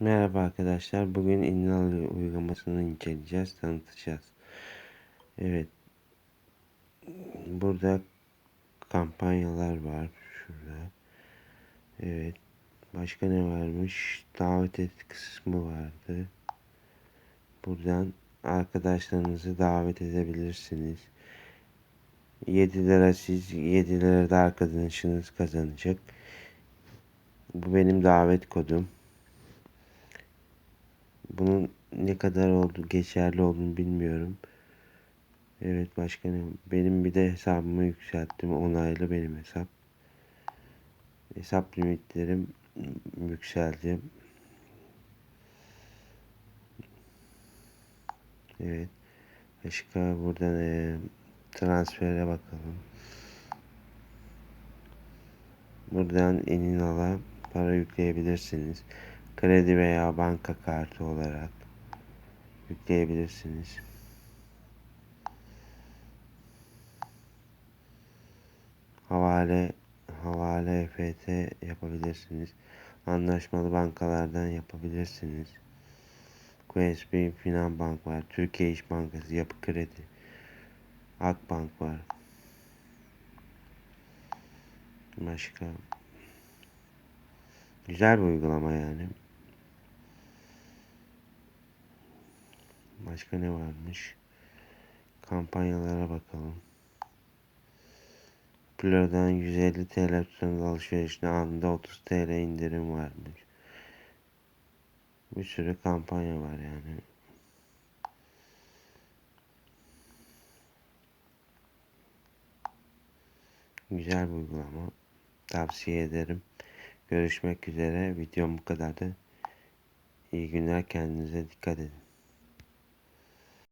Merhaba arkadaşlar. Bugün İnal uygulamasını inceleyeceğiz, tanıtacağız. Evet. Burada kampanyalar var. Şurada. Evet. Başka ne varmış? Davet et kısmı vardı. Buradan arkadaşlarınızı davet edebilirsiniz. 7 lira siz, 7 lira da arkadaşınız kazanacak. Bu benim davet kodum. Bunun ne kadar oldu geçerli olduğunu bilmiyorum. Evet başkanım benim bir de hesabımı yükselttim. Onaylı benim hesap. Hesap limitlerim yükseldi. Evet. Başka buradan e, transfere bakalım. Buradan Eninal'a para yükleyebilirsiniz kredi veya banka kartı olarak yükleyebilirsiniz. Havale havale EFT yapabilirsiniz. Anlaşmalı bankalardan yapabilirsiniz. QSB Finan Bank var. Türkiye İş Bankası, Yapı Kredi, Akbank var. Başka güzel bir uygulama yani. Başka ne varmış? Kampanyalara bakalım. Kilodan 150 TL tutan alışverişte anında 30 TL indirim varmış. Bir sürü kampanya var yani. Güzel bir uygulama. Tavsiye ederim. Görüşmek üzere. Videom bu kadardı. İyi günler. Kendinize dikkat edin.